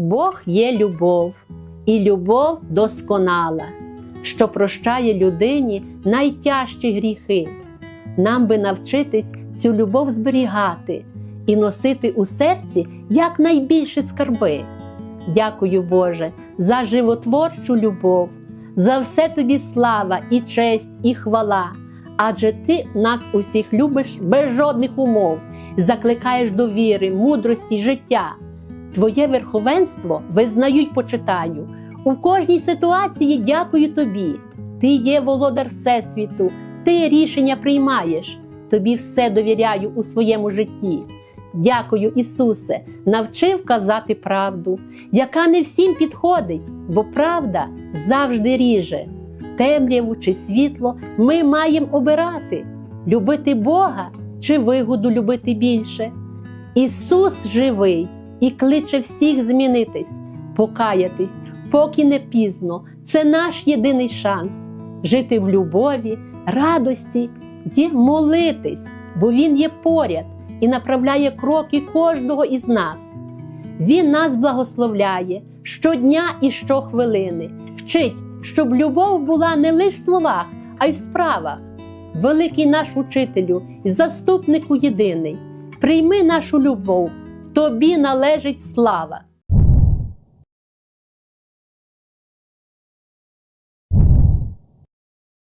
Бог є любов, і любов досконала, що прощає людині найтяжчі гріхи. Нам би навчитись цю любов зберігати і носити у серці якнайбільше скарби. Дякую, Боже, за животворчу любов, за все тобі слава і честь, і хвала. Адже ти нас усіх любиш без жодних умов, закликаєш до віри, мудрості, життя. Твоє верховенство визнаю й почитаю. У кожній ситуації дякую тобі. Ти є володар Всесвіту, ти рішення приймаєш, тобі все довіряю у своєму житті. Дякую, Ісусе, навчив казати правду, яка не всім підходить, бо правда завжди ріже. Темряву чи світло ми маємо обирати, любити Бога чи вигоду любити більше. Ісус живий і кличе всіх змінитись, покаятись, поки не пізно. Це наш єдиний шанс жити в любові, радості і молитись, бо Він є поряд і направляє кроки кожного із нас. Він нас благословляє щодня і щохвилини, вчить, щоб любов була не лише в словах, а й в справах. Великий наш учителю і заступнику єдиний, прийми нашу любов, тобі належить слава.